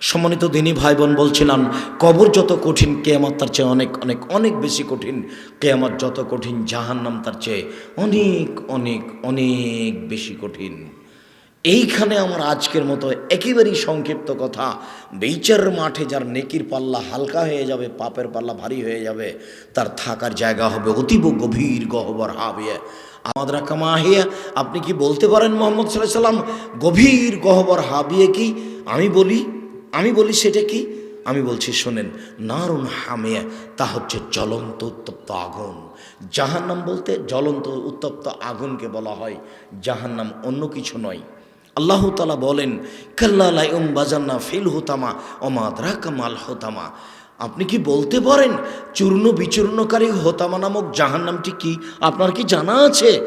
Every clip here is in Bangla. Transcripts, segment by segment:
সম্মানিত দিনী ভাই বোন বলছিলাম, কবর যত কঠিন, কেয়ামত তার চেয়ে অনেক অনেক অনেক বেশি কঠিন। কেয়ামত যত কঠিন, জাহান্নাম তার চেয়ে অনেক অনেক অনেক বেশি কঠিন। এইখানে আমার আজকের মতো একেবারেই সংক্ষিপ্ত কথা। বেচার মাঠে যার নেকির পাল্লা হালকা হয়ে যাবে, পাপের পাল্লা ভারী হয়ে যাবে, তার থাকার জায়গা হবে অতীব গভীর গহবর হাবিয়ে। আমাদের কামাহিয়া, আপনি কি বলতে পারেন মোহাম্মদ সাল্লাহ সাল্লাম গভীর গহবর হাবিয়ে কি? আমি বলি আমি বলি সেটা কি? আমি বলছি, শোনেন, নারুন হামিয়া তা হচ্ছে জ্বলন্ত উত্তপ্ত আগুন। জাহান্নাম বলতে জ্বলন্ত উত্তপ্ত আগুনকে বলা হয়। জাহান্নাম অন্য কিছু নয়। আল্লাহ তালা বলেন কাল্লাউম বাজান্না ফিল হোতামা অমাদরা কামাল হোতামা। আপনি কি বলতে পারেন, চূর্ণ বিচূর্ণকারী হোতামা নামক জাহান্নামটি কি আপনার কি জানা আছে?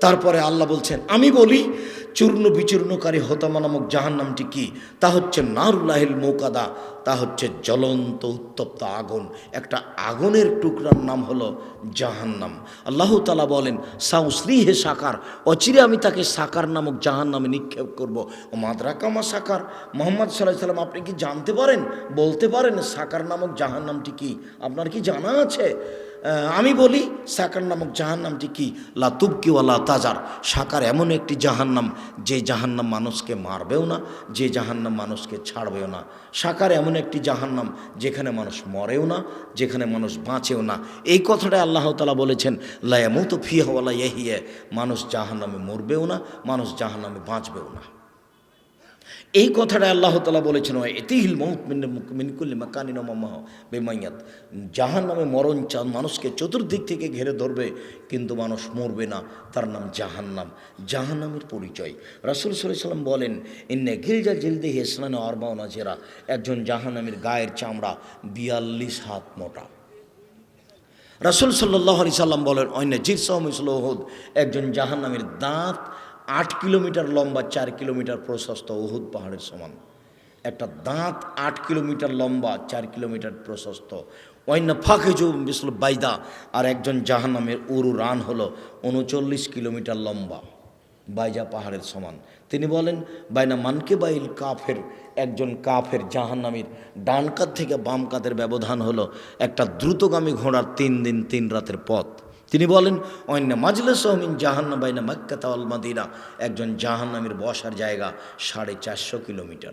তারপরে আল্লাহ বলছেন, আমি বলি চূর্ণ বিচূর্ণকারী হতামা নামক জাহান্নামটি কি? তা হচ্ছে নারুল্লাহিল মৌকাদা, তা হচ্ছে জ্বলন্ত উত্তপ্ত আগুন। একটা আগুনের টুকরার নাম হলো জাহান্নাম। আল্লাহ তালা বলেন সাউসলি হে সাকার, অচিরে আমি তাকে সাকার নামক জাহান্নামে নিক্ষেপ করব। মাদ্রাকামা সাকার, মোহাম্মদ সাল্লাহ সাল্লাম, আপনি কি জানতে পারেন, বলতে পারেন সাকার নামক জাহান্নামটি কি? আপনার কি জানা আছে? আমি বলি, সাকার নামক জাহান্নামটি কি? লাতুবকি ওয়ালা তাজার। সাকার এমন একটি জাহান্নাম, যে জাহান্নাম মানুষকে মারবেও না, যে জাহান্নাম মানুষকে ছাড়বেও না। সাকার এমন একটি জাহান্নাম, যেখানে মানুষ মরেও না, যেখানে মানুষ বাঁচেও না। এই কথাটা আল্লাহ তালা বলেছেন লায়ামুত ফিহওয়ালা ইহিয়ে মানুষ জাহান্নামে মরবেও না, মানুষ জাহান্নামে বাঁচবেও না। এই কথাটা আল্লাহ তালা বলেছেন এতিহিল মহুত মিনকুল্লি মাকানিন জাহান নামে মরণ চাঁদ মানুষকে চতুর্দিক থেকে ঘেরে ধরবে, কিন্তু মানুষ মরবে না। তার নাম জাহান্নাম। জাহান্নামের পরিচয়। রাসুল সাল্লাম বলেন, ইন্নে গিলজা জিলদি হেসলান অরবাউনা জেরা একজন জাহান্নামের গায়ের চামড়া বিয়াল্লিশ হাত মোটা। রাসুল সাল্লাহ আলি সাল্লাম বলেন অন্য জিরসহমিসলহুদ একজন জাহান্নামের দাঁত আট কিলোমিটার লম্বা, চার কিলোমিটার প্রশস্ত উহুদ পাহাড়ের সমান। একটা দাঁত আট কিলোমিটার লম্বা, চার কিলোমিটার প্রশস্ত। অন্য ফাঁকেজু বিসল বাইদা, আর একজন জাহান্নামের উরু রান হলো উনচল্লিশ কিলোমিটার লম্বা, বাইজা পাহাড়ের সমান। তিনি বলেন, বাইনা মানকে বাইল কাফের, একজন কাফের জাহান্নামীর ডান কাত থেকে বাম কাতের ব্যবধান হলো একটা দ্রুতগামী ঘোড়ার তিন দিন তিন রাতের পথ। তিনি বলেন অন্য মাজলে সহমিন জাহান্না বাইনা মাক্কাতা আল মাদিনা। একজন জাহান্নামীর বসার জায়গা সাড়ে চারশো কিলোমিটার।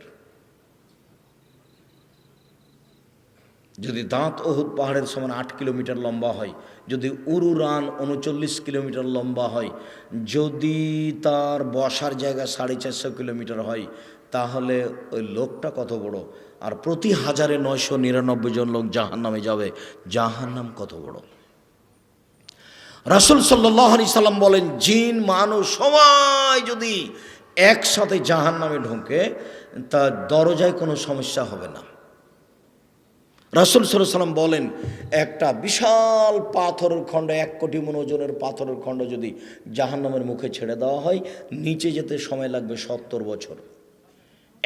যদি দাঁত ওহুদ পাহাড়ের সমান আট কিলোমিটার লম্বা হয়, যদি উরুরান উনচল্লিশ কিলোমিটার লম্বা হয়, যদি তার বসার জায়গা সাড়ে চারশো কিলোমিটার হয়, তাহলে ওই লোকটা কত বড়? আর প্রতি হাজারে নয়শো নিরানব্বই জন লোক জাহান নামে যাবে। জাহান্নাম কত বড়? রাসুল সাল্লাহ আলি সাল্লাম বলেন, জিন, মানুষ সবাই যদি একসাথে জাহান নামে ঢোকে তা দরজায় কোনো সমস্যা হবে না। রাসুল সাল্লাম বলেন, একটা বিশাল পাথরের খণ্ড, এক কোটি মন ওজনের পাথরের খণ্ড যদি জাহান্নামের মুখে ছেড়ে দেওয়া হয়, নিচে যেতে সময় লাগবে সত্তর বছর।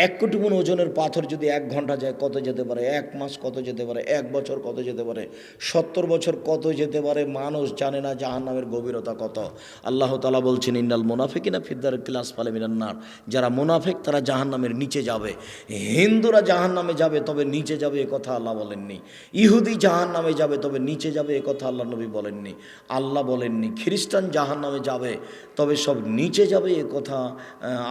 এক কোটি মন ওজনের পাথর যদি এক ঘণ্টা যায়, কত যেতে পারে? এক মাস কত যেতে পারে? এক বছর কত যেতে পারে? সত্তর বছর কত যেতে পারে? মানুষ জানে না জাহান নামের গভীরতা কত। আল্লাহ তালা বলছেন, ইন্নাল মোনাফেকিনা ফিদ্দার ক্লাস ফালে মিনান্নার যারা মোনাফেক, তারা জাহান নামের নিচে যাবে। হিন্দুরা জাহান নামে যাবে, তবে নিচে যাবে এ কথা আল্লাহ বলেননি। ইহুদি জাহান নামে যাবে, তবে নিচে যাবে এ কথা আল্লাহ নবী বলেননি। আল্লাহ বলেননি, খ্রিস্টান জাহান নামে যাবে, তবে সব নিচে যাবে এ কথা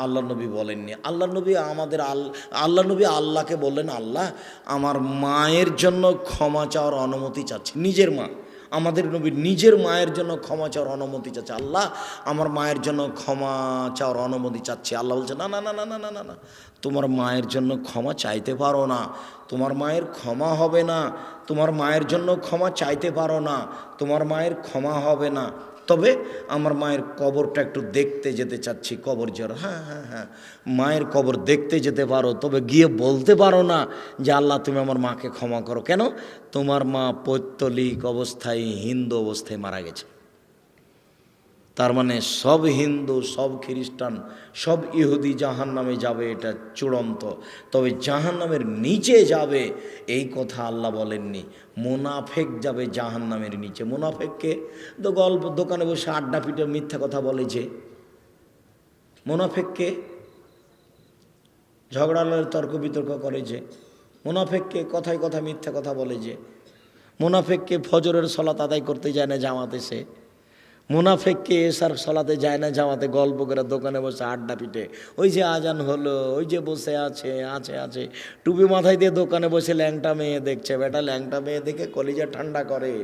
আল্লাহ নবী বলেননি। আল্লাহ নবী আমাদের আমাদের আল্লাহ নবী আল্লাহকে বললেন, আল্লাহ, আমার মায়ের জন্য ক্ষমা চাওয়ার অনুমতি চাচ্ছি। নিজের মা। আমাদের নবী নিজের মায়ের জন্য ক্ষমা চাওয়ার অনুমতি চাচ্ছে। আল্লাহ, আমার মায়ের জন্য ক্ষমা চাওয়ার অনুমতি চাচ্ছে। আল্লাহ বলছে না না না না না না না। তোমার মায়ের জন্য ক্ষমা চাইতে পারো না। তোমার মায়ের ক্ষমা হবে না। তোমার মায়ের জন্য ক্ষমা চাইতে পারো না। তোমার মায়ের ক্ষমা হবে না। তবে আমার মায়ের কবরটা একটু দেখতে যেতে চাচ্ছি, কবর জ্বর হ্যাঁ হ্যাঁ হ্যাঁ। মায়ের কবর দেখতে যেতে পারো, তবে গিয়ে বলতে পারো না যে আল্লাহ তুমি আমার মাকে ক্ষমা করো। কেন? তোমার মা পৈত্তলিক অবস্থায়, হিন্দু অবস্থায় মারা গেছে। তার মানে সব হিন্দু, সব খ্রিস্টান, সব ইহুদি জাহান নামে যাবে এটা চূড়ান্ত। তবে জাহান নামের নিচে যাবে, এই কথা আল্লাহ বলেননি। মোনাফেক যাবে জাহান নামের নিচে মোনাফেককে তো গল্প, দোকানে বসে আড্ডা পিটে মিথ্যা কথা বলে যে। মোনাফেককে ঝগড়া, লড়াই, তর্ক, বিতর্ক করে যে। মুনাফেককে কথায় কথা মিথ্যা কথা বলে যে। মুনাফেককে ফজরের সলাত আদায় করতে যায় না জামাতে সে। মুনাফেককে এসার সলাতে যায় না, জামাতে গল্প করে দোকানে বসে আড্ডা পিটে। ওই যে আজান হলো, ওই যে বসে আছে আছে আছে। টুপি মাথায় দিয়ে দোকানে বসে ল্যাংটা মেয়ে দেখছে। বেটা, ল্যাংটা মেয়ে দেখে কলিজা ঠান্ডা করে।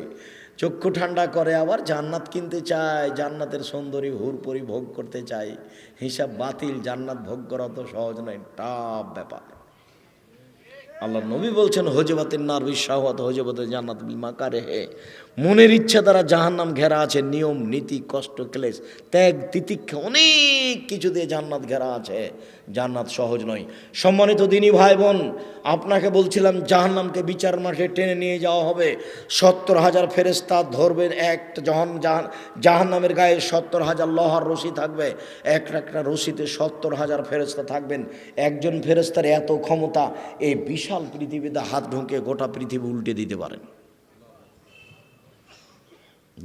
চক্ষু ঠান্ডা করে, আবার জান্নাত কিনতে চায়। জান্নাতের সুন্দরী হুরপরি ভোগ করতে চায়। হিসাব বাতিল, জান্নাত ভোগ করা তো সহজ নয় টাপ ব্যাপার। আল্লাহ নবী বলছেন হজবাতের নার বিশ্বাহত হজবতে জান্নাত বিমা কারে হে মনের ইচ্ছা দ্বারা জাহান্নাম ঘেরা আছে, নিয়ম, নীতি, কষ্ট, ক্লেশ, ত্যাগ, তিতিক্ষা, অনেক কিছু দিয়ে জান্নাত ঘেরা আছে। জান্নাত সহজ নয়। সম্মানিত দিনী ভাই বোন আপনাকে বলছিলাম জাহান্নামকে বিচার মাঠে টেনে নিয়ে যাওয়া হবে। সত্তর হাজার ফেরেস্তা ধরবেন এক জহন, জাহান, জাহান্নামের গায়ে সত্তর হাজার লহার রশি থাকবে। একটা একটা রশিতে সত্তর হাজার ফেরেস্তা থাকবেন। একজন ফেরেস্তার এত ক্ষমতা, এই বিশাল পৃথিবীতে হাত ঢুকে গোটা পৃথিবী উল্টে দিতে পারেন।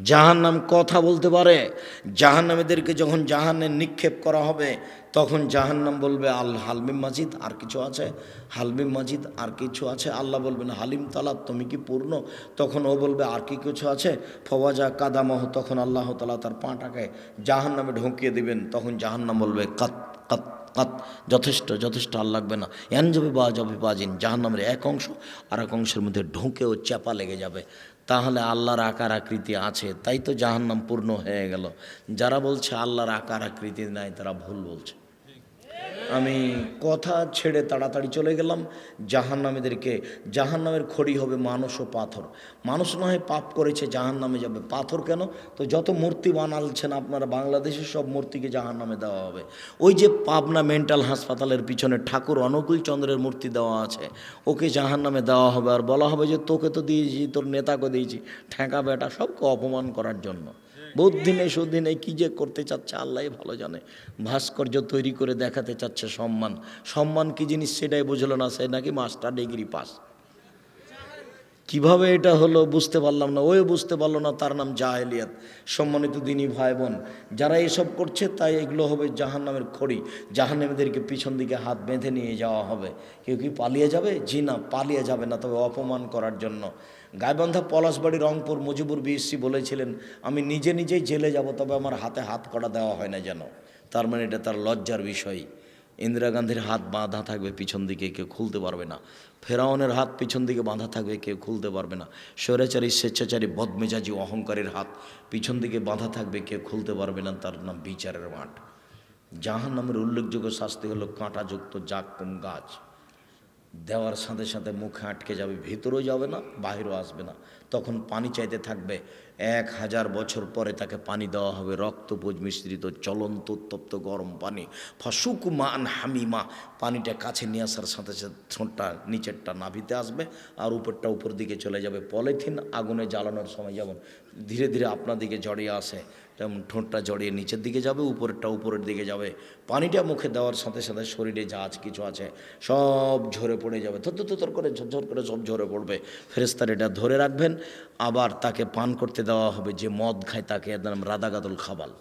জাহান্নাম কথা বলতে পারে। জাহান্নামীদেরকে যখন জাহান্নে নিক্ষেপ করা হবে, তখন জাহান্নাম বলবে, আল হালমিম মাজিদ, আর কিছু আছে? হালমিম মাজিদ, আর কিছু আছে? আল্লাহ বলবেন, হালিম তালা তুমি কি পূর্ণ? তখন ও বলবে, আর কি কিছু আছে? ফওয়াজা কাদামহ, তখন আল্লাহ তালা তার পাটাকে জাহান্নামে ঢুকিয়ে দিবেন। তখন জাহান্নাম বলবে, কাত কাত কাত, যথেষ্ট যথেষ্ট, আর লাগবে না। এন যাবে বা যাবে বাজিন জাহান্নামের এক অংশ আর এক অংশের মধ্যে ঢুকেও চাপা লেগে যাবে। তাহলে আল্লাহর আকার আকৃতি আছে। তাই তো জাহান্নাম পূর্ণ হয়ে গেল। যারা বলছে আল্লাহর আকার আকৃতি নাই, তারা ভুল বলছে। আমি কথা ছেড়ে তাড়াতাড়ি চলে গেলাম। জাহান্নামীদেরকে, জাহান্নামের খড়ি হবে মানুষ ও পাথর। মানুষ না হয় পাপ করেছে, জাহান্নামে যাবে। পাথর কেন? তো যত মূর্তি বানালছেন আপনারা বাংলাদেশের সব মূর্তিকে জাহান্নামে দেওয়া হবে। ওই যে পাবনা মেন্টাল হাসপাতালের পিছনে ঠাকুর অনুকূল চন্দ্রের মূর্তি দেওয়া আছে, ওকে জাহান্নামে দেওয়া হবে। আর বলা হবে যে, তোকে তো দিয়েছি, তোর নেতাকে দিয়েছি। ঠেকা বেটা, সবকে অপমান করার জন্য। বুদ্ধিনে সুদিনে কী যে করতে চাচ্ছে, আল্লাহ ভালো জানে। ভাস্কর্য তৈরি করে দেখাতে চাচ্ছে সম্মান। সম্মান কি জিনিস সেটাই বুঝলো না, সে নাকি মাস্টার ডিগ্রি পাস। কীভাবে এটা হলো বুঝতে পারলাম না ওই বুঝতে পারল না, তার নাম জাহেলিয়াত সম্মানিত দিনী ভাই বোন যারা এসব করছে তাই এগুলো হবে জাহান নামের খড়ি। জাহান্নামীদেরকে পিছন দিকে হাত বেঁধে নিয়ে যাওয়া হবে। কেউ কি পালিয়ে যাবে? জি না, পালিয়ে যাবে না, তবে অপমান করার জন্য। গাইবান্ধা পলাশবাড়ি, রংপুর, মুজিবুর বিএসসি বলেছিলেন, আমি নিজে নিজেই জেলে যাব, তবে আমার হাতে হাত করা দেওয়া হয় না যেন। তার মানে এটা তার লজ্জার বিষয়। ইন্দিরা গান্ধীর হাত বাঁধা থাকবে, পিছন দিকে কেউ খুলতে পারবে না। ফেরাউনের হাত পিছন দিকে বাঁধা থাকবে, কেউ খুলতে পারবে না। স্বৈরাচারী, স্বেচ্ছাচারী, বদমেজাজি, অহংকারের হাত পিছন দিকে বাঁধা থাকবে, কেউ খুলতে পারবে না, তার নাম বিচারের মাঠ। জাহান নামের উল্লেখযোগ্য শাস্তি হলো কাঁটাযুক্ত জাককুম গাছ। দেওয়ার সাথে সাথে মুখে আটকে যাবে, ভিতরেও যাবে না, বাহিরও আসবে না। তখন পানি চাইতে থাকবে, এক হাজার বছর পরে তাকে পানি দেওয়া হবে। রক্তপুজ মিশ্রিত চলন্ত উত্তপ্ত গরম পানি। ফসুক মান হামিমা, পানিটা কাছে নিয়ে আসার সাথে সাথে ঠোঁটটা, নিচেরটা নাভিতে আসবে আর উপরটা উপর দিকে চলে যাবে। পলিথিন আগুনে জ্বালানোর সময় যেমন ধীরে ধীরে আপনার দিকে জড়িয়ে আসে তেমন ঠোঁটটা জড়িয়ে নিচের দিকে যাবে, উপরেরটা উপরের দিকে যাবে। পানিটা মুখে দেওয়ার সাথে সাথে শরীরে যা আছে কিছু আছে, সব ঝরে পড়ে যাবে। থর থর করে ঝরঝর করে সব ঝরে পড়বে। ফেরেস্তার এটা ধরে রাখবেন। আবার তাকে পান করতে দেওয়া হবে যে মদ খায়, তাকে একদম রাদাগাদল খাবাল।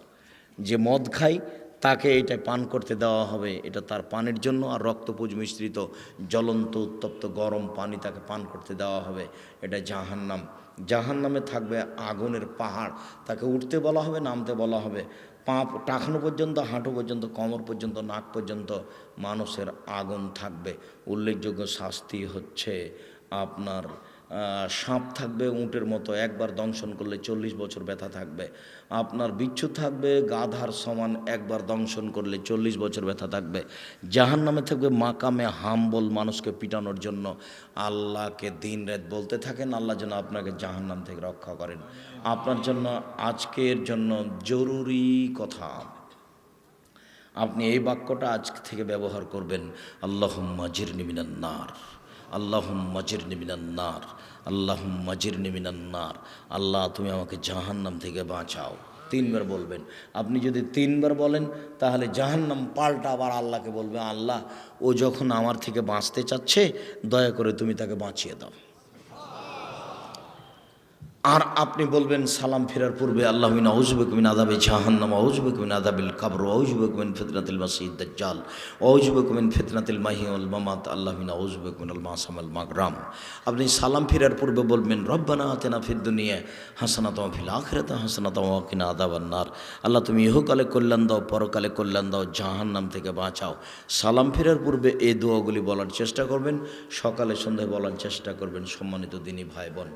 যে মদ খায়, তাকে এটা পান করতে দেওয়া হবে। এটা তার পানের জন্য। আর রক্তপুজ মিশ্রিত, জ্বলন্ত, উত্তপ্ত, গরম পানি তাকে পান করতে দেওয়া হবে। এটা জাহান্নাম। জাহান্নামে থাকবে আগুনের পাহাড়। তাকে উঠতে বলা হবে, নামতে বলা হবে। পা টাকানো পর্যন্ত, হাঁটু পর্যন্ত, কমর পর্যন্ত, নাক পর্যন্ত মানুষের আগুন থাকবে। উল্লেখযোগ্য শাস্তি হচ্ছে আপনার সাপ থাকবে, উঁটের মতো। একবার দংশন করলে চল্লিশ বছর ব্যথা থাকবে। আপনার বিচ্ছু থাকবে, গাধার সমান একবার দংশন করলে চল্লিশ বছর ব্যথা থাকবে। জাহান নামে থাকবে মাকামে হাম্বল মানুষকে পিটানোর জন্য। আল্লাহকে দিন রাত বলতে থাকেন, আল্লাহ যেন আপনাকে জাহান নাম থেকে রক্ষা করেন। আপনার জন্য আজকের জন্য জরুরি কথা। আপনি এই বাক্যটা আজ থেকে ব্যবহার করবেন। আল্লাহ মাজির নিমিনান্নার আল্লাহ মাজির নিমিনান্নার আল্লাহ মাজির নিমিনান্নার আল্লাহ, তুমি আমাকে জাহান্নাম থেকে বাঁচাও। তিনবার বলবেন। আপনি যদি তিনবার বলেন, তাহলে জাহান্নাম পাল্টা আবার আল্লাহকে বলবে, আল্লাহ, ও যখন আমার থেকে বাঁচতে চাচ্ছে, দয়া করে তুমি তাকে বাঁচিয়ে দাও। আর আপনি বলবেন, সালাম ফেরার পূর্বে আল্লাহ মিন আউজবেকমিন আদাবে জাহান্নাম আউজবেকমিন আদাবিল কাবর আউজবেকমিন ফিতনাতিল মাসিদ দাজ্জাল আউজবেকমিন ফিতনাতিল মাহি আল মামাত, আল্লাহ মিন আউজবেকমিন আল মাসাম আল মাগরাম। আপনি সালাম ফেরার পূর্বে বলবেন, রব্বানা আতেনা ফিদ দুনিয়া হাসানা ফিল আখরাতা হাসানা তোমা কিনা আদাবান্নার আল্লাহ, তুমি ইহকালে কল্যাণ দাও, পরকালে কল্যাণ দাও, জাহান্নাম থেকে বাঁচাও। সালাম ফেরার পূর্বে এই দোয়াগুলি বলার চেষ্টা করবেন, সকালে সন্ধ্যায় বলার চেষ্টা করবেন সম্মানিত দিনী ভাই বোন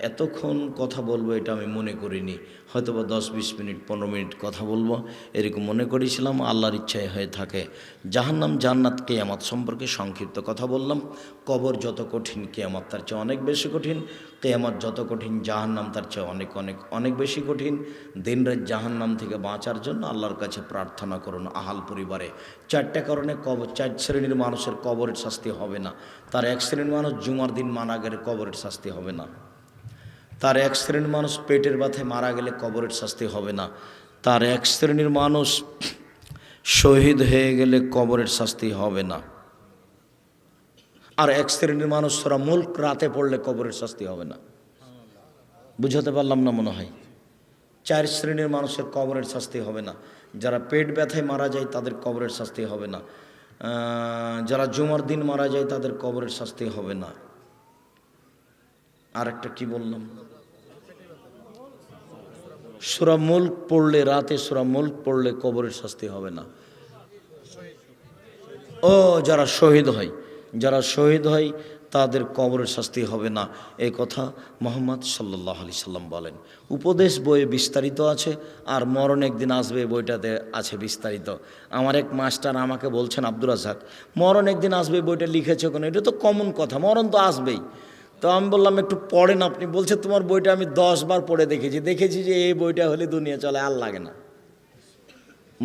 এতক্ষণ কথা বলব এটা আমি মনে করিনি। হয়তো বা দশ বিশ মিনিট, পনেরো মিনিট কথা বলব। এরকম মনে করেছিলাম, আল্লাহর ইচ্ছায় হয়ে থাকে। জাহান্নাম, জান্নাত, কেয়ামত সম্পর্কে সংক্ষিপ্ত কথা বললাম। কবর যত কঠিন, কেয়ামত তার চেয়ে অনেক বেশি কঠিন। কেয়ামত যত কঠিন, জাহান্নাম তার চেয়ে অনেক অনেক অনেক বেশি কঠিন। দিনরাত জাহান্নাম থেকে বাঁচার জন্য আল্লাহর কাছে প্রার্থনা করুন আহাল পরিবারে। চারটা কারণে কবর, চার শ্রেণির মানুষের কবরের শাস্তি হবে না। তার এক শ্রেণির মানুষ জুমার দিন মারা গেলে কবরের শাস্তি হবে না। তার এক শ্রেণির মানুষ পেটের ব্যথায় মারা গেলে কবরের শাস্তি হবে না। তার এক শ্রেণির মানুষ শহীদ হয়ে গেলে কবরের শাস্তি হবে না। আর এক শ্রেণির মানুষ সরা মুল্ক রাতে পড়লে কবরের শাস্তি হবে না। বুঝাতে পারলাম না মনে হয়। চার শ্রেণির মানুষের কবরের শাস্তি হবে না। যারা পেট ব্যথায় মারা যায় তাদের কবরের শাস্তি হবে না। যারা জুমার দিন মারা যায় তাদের কবরের শাস্তি হবে না। আর একটা কি বললাম? সুরা মুল্ক পড়লে, রাতে সুরা মুল্ক পড়লে কবরের শাস্তি হবে না। ও, যারা শহীদ হয়, যারা শহীদ হয়, তাদের কবরের শাস্তি হবে না। এই কথা মোহাম্মদ সাল্লাহ আলি সাল্লাম বলেন। উপদেশ বইয়ে বিস্তারিত আছে, আর মরণ একদিন আসবে বইটাতে আছে বিস্তারিত। আমার এক মাস্টার আমাকে বলছেন, আব্দুর রাজাক মরণ একদিন আসবে বইটা লিখেছে কোনো? এটা তো কমন কথা, মরণ তো আসবেই। তো আমি বললাম, একটু পড়েন আপনি। বলছে, তোমার বইটা আমি দশ বার পড়ে দেখেছি। দেখেছি যে এই বইটা হলে দুনিয়া চলে, আর লাগে না।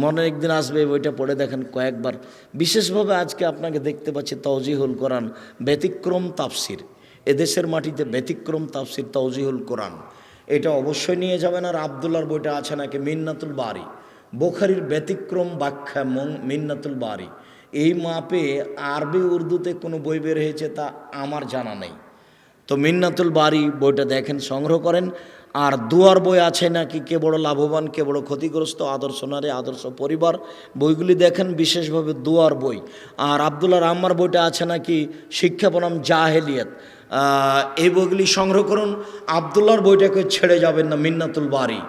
মনে একদিন আসবে এই বইটা পড়ে দেখেন কয়েকবার। বিশেষভাবে আজকে আপনাকে দেখতে পাচ্ছি তৌজিহুল কোরআন, ব্যতিক্রম তাফসির। এদেশের মাটিতে ব্যতিক্রম তাফসির তৌজিহুল কোরআন। এটা অবশ্যই নিয়ে যাবেন, আর আবদুল্লার বইটা আছে নাকি? মিন্নাতুল বাড়ি বোখারির ব্যতিক্রম ব্যাখ্যা মিন্নাতুল বাড়ি এই মাপে আরবি উর্দুতে কোনো বই বের হয়েছে তা আমার জানা নেই। তো মিন্নাতুল বাড়ি বইটা দেখেন, সংগ্রহ করেন। আর দুয়ার বই আছে নাকি? কে বড় লাভবান, কে বড় ক্ষতিগ্রস্ত? আদর্শ নারী, আদর্শ পরিবার। বইগুলি দেখেন, বিশেষভাবে দুয়ার বই। আর আবদুল্লাহ রাম্মার বইটা আছে নাকি? শিক্ষা বনাম জাহেলিয়াত। এই বইগুলি সংগ্রহ করুন। আবদুল্লাহর বইটাকে ছেড়ে যাবেন না মিন্নাতুল বাড়ি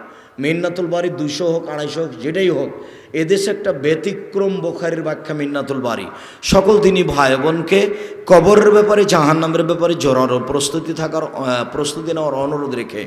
মিন্নাতুল বাড়ি দুশো হোক, আড়াইশো হোক, যেটাই হোক, এদেশে একটা ব্যতিক্রম বোখারির ব্যাখ্যা মিন্নাতুল বাড়ি সকল তিনি ভাই বোনকে কবরের ব্যাপারে, জাহান্নামের ব্যাপারে জোরানোর প্রস্তুতি থাকার প্রস্তুতি নেওয়ার অনুরোধ রেখে